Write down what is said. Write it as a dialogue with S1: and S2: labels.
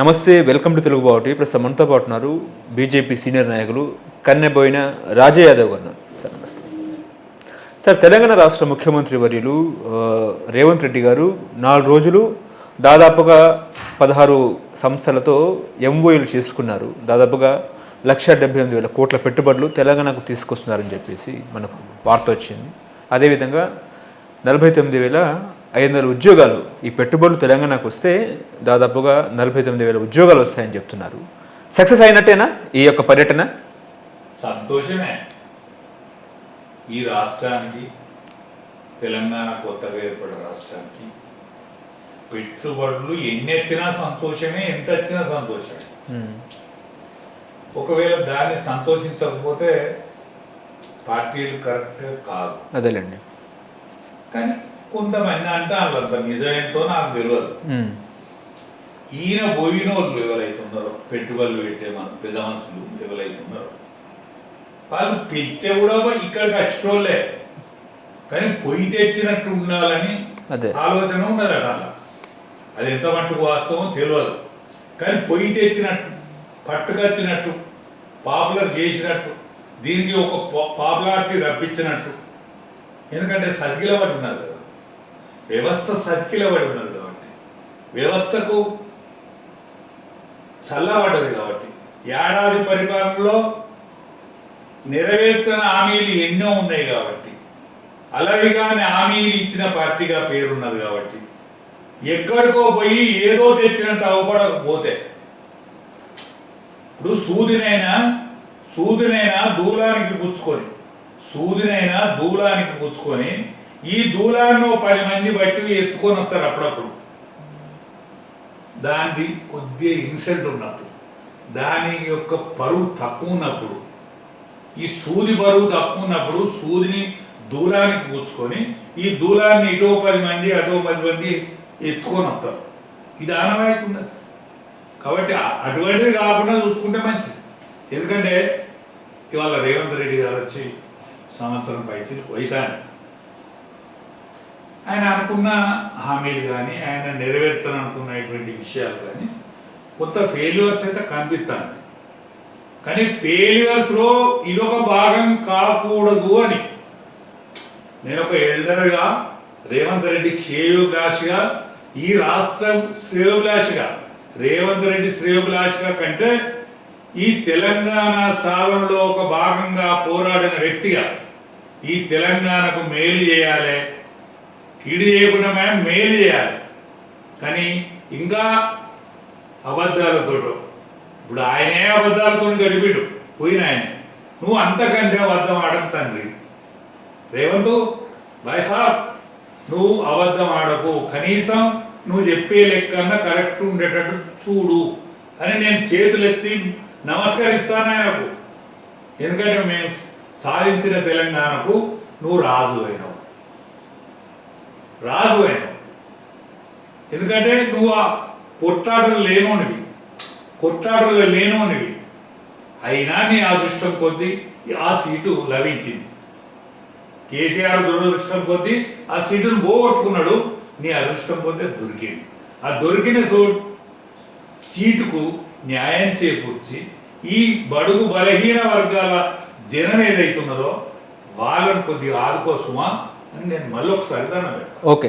S1: నమస్తే welcome to Telugu బావటి ఇప్పుడు మనతో పాటు ఉన్నారు బీజేపీ సీనియర్ నాయకులు కన్నెబోయిన రాజా యాదవ్ గారు. సార్ నమస్తే. సార్ తెలంగాణ రాష్ట్ర ముఖ్యమంత్రి వర్యులు రేవంత్ రెడ్డి గారు నాలుగు రోజులు దాదాపుగా పదహారు సంస్థలతో ఎంఓయూలు చేసుకున్నారు. దాదాపుగా లక్ష డెబ్బై ఎనిమిది వేల కోట్ల పెట్టుబడులు తెలంగాణకు తీసుకొస్తున్నారని చెప్పేసి మనకు వార్త వచ్చింది. అదేవిధంగా నలభై తొమ్మిది వేల ఐదు వందల ఉద్యోగాలు ఈ పెట్టుబడులు తెలంగాణకు వస్తే దాదాపుగా నలభై తొమ్మిది వేల ఉద్యోగాలు వస్తాయని చెప్తున్నారు. సక్సెస్ అయినట్టేనా ఈ యొక్క పర్యటన?
S2: సంతోషమే. ఈ రాష్ట్రానికి తెలంగాణ కొత్తగా ఏర్పడిన రాష్ట్రానికి పెట్టుబడులు ఎన్ని వచ్చినా సంతోషమే ఎంత వచ్చినా సంతోషమే ఒకవేళ దాన్ని సంతోషించకపోతే పార్టీలు కరెక్ట్ కాదు.
S1: అదేలేండి.
S2: కానీ కొంతమంది అంటే వాళ్ళంత నిజమేంతో నాకు తెలియదు. ఈయన పోయిన వాళ్ళు ఎవరైతే ఉన్నారో పెట్టుబడులు పెట్టే మన పెద్ద మనుషులు ఎవరైతే ఉన్నారో వాళ్ళు పిలిస్తే కూడా ఇక్కడికి వచ్చేటోళ్ళే. కానీ పొయ్యి తెచ్చినట్టు ఉండాలని ఆలోచన ఉన్నది అలా. అది ఎంత మట్టుకు వాస్తవం తెలియదు. కానీ పొయ్యి తెచ్చినట్టు పట్టుకొచ్చినట్టు పాపులర్ చేసినట్టు దీనికి ఒక పాపులారిటీ రప్పించినట్టు. ఎందుకంటే ఉన్నది. కదా వ్యవస్థ సతికిలబడి ఉన్నది కాబట్టి. వ్యవస్థకు చల్లబడ్డది కాబట్టి. ఏడాది పరిపాలనలో నెరవేర్చిన హామీలు ఎన్నో ఉన్నాయి కాబట్టి. అలవిగానే హామీలు ఇచ్చిన పార్టీగా పేరున్నది కాబట్టి. ఎక్కడికో పోయి ఏదో తెచ్చినట్టు అవపడకపోతే ఇప్పుడు సూదినైనా సూదినైనా దూలానికి గుచ్చుకొని సూదినైనా దూలానికి గుచ్చుకొని ఈ దూలాన్ని పది మంది బట్టి ఎత్తుకొని వస్తారు అప్పుడప్పుడు. దానికి కొద్దిగా ఇన్సల్ట్ ఉన్నప్పుడు దాని యొక్క బరువు తక్కువ ఉన్నప్పుడు ఈ సూది బరువు తక్కువ ఉన్నప్పుడు సూదిని దూరానికి కూర్చుకొని ఈ దూలాన్ని ఇటో పది మంది అటో పది మంది ఎత్తుకొని వస్తారు. ఇది ఆనవాయితున్నది కాబట్టి అటువంటిది కాకుండా చూసుకుంటే మంచిది. ఎందుకంటే ఇవాళ రేవంత్ రెడ్డి గారు వచ్చి సంవత్సరం పైచి వైతాన్ని ఆయన అనుకున్న హామీలు కానీ ఆయన నెరవేర్తాననుకున్నటువంటి విషయాలు కానీ కొత్త ఫెయిల్యూర్స్ అయితే కనిపిస్తుంది. కానీ ఫెయిల్యూర్స్లో ఇదొక భాగం కాకూడదు అని నేను ఒక ఎల్డర్గా రేవంత్ రెడ్డి క్షేయోభిలాషిగా ఈ రాష్ట్రం శ్రేయోభిలాషిగా రేవంత్ రెడ్డి శ్రేయోభిలాషిగా కంటే ఈ తెలంగాణ సాధనలో ఒక భాగంగా పోరాడిన వ్యక్తిగా ఈ తెలంగాణకు మేలు చేయాలి కీడు చేయకుండా మేము మేలు చేయాలి. కానీ ఇంకా అబద్ధాలతో ఇప్పుడు ఆయనే అబద్ధాలతో గడిపాడు పోయిన ఆయన. నువ్వు అంతకంటే అబద్ధం ఆడకు తండ్రి. రేవంత్ బాయ్ సాబ్ నువ్వు అబద్ధం ఆడకు కనీసం నువ్వు చెప్పే లెక్కన్న కరెక్ట్ ఉండేటట్టు చూడు అని నేను చేతులెత్తి నమస్కరిస్తాను ఆయనకు ఎందుకంటే మేము సాధించిన తెలంగాణకు నువ్వు రాజు అయినావు. రాజు ఆయన ఎందుకంటే నువ్వు ఆ కొట్లాటలు లేనోనివి. కొట్లాటలు లేనోనివి. అయినా నీ అదృష్టం కొద్దీ ఆ సీటు లభించింది. కేసీఆర్ దురదృష్టం కొద్దీ ఆ సీటును పోగొట్టుకున్నాడు. నీ అదృష్టం కొద్దీ దొరికింది. ఆ దొరికిన సో సీటుకు న్యాయం చేకూర్చి ఈ బడుగు బలహీన వర్గాల జనం ఏదైతున్నదో వాళ్ళను కొద్దిగా ఆదుకోసమా? అని నేను మళ్ళీ ఒకసారి దాన్ని
S1: ఓకే.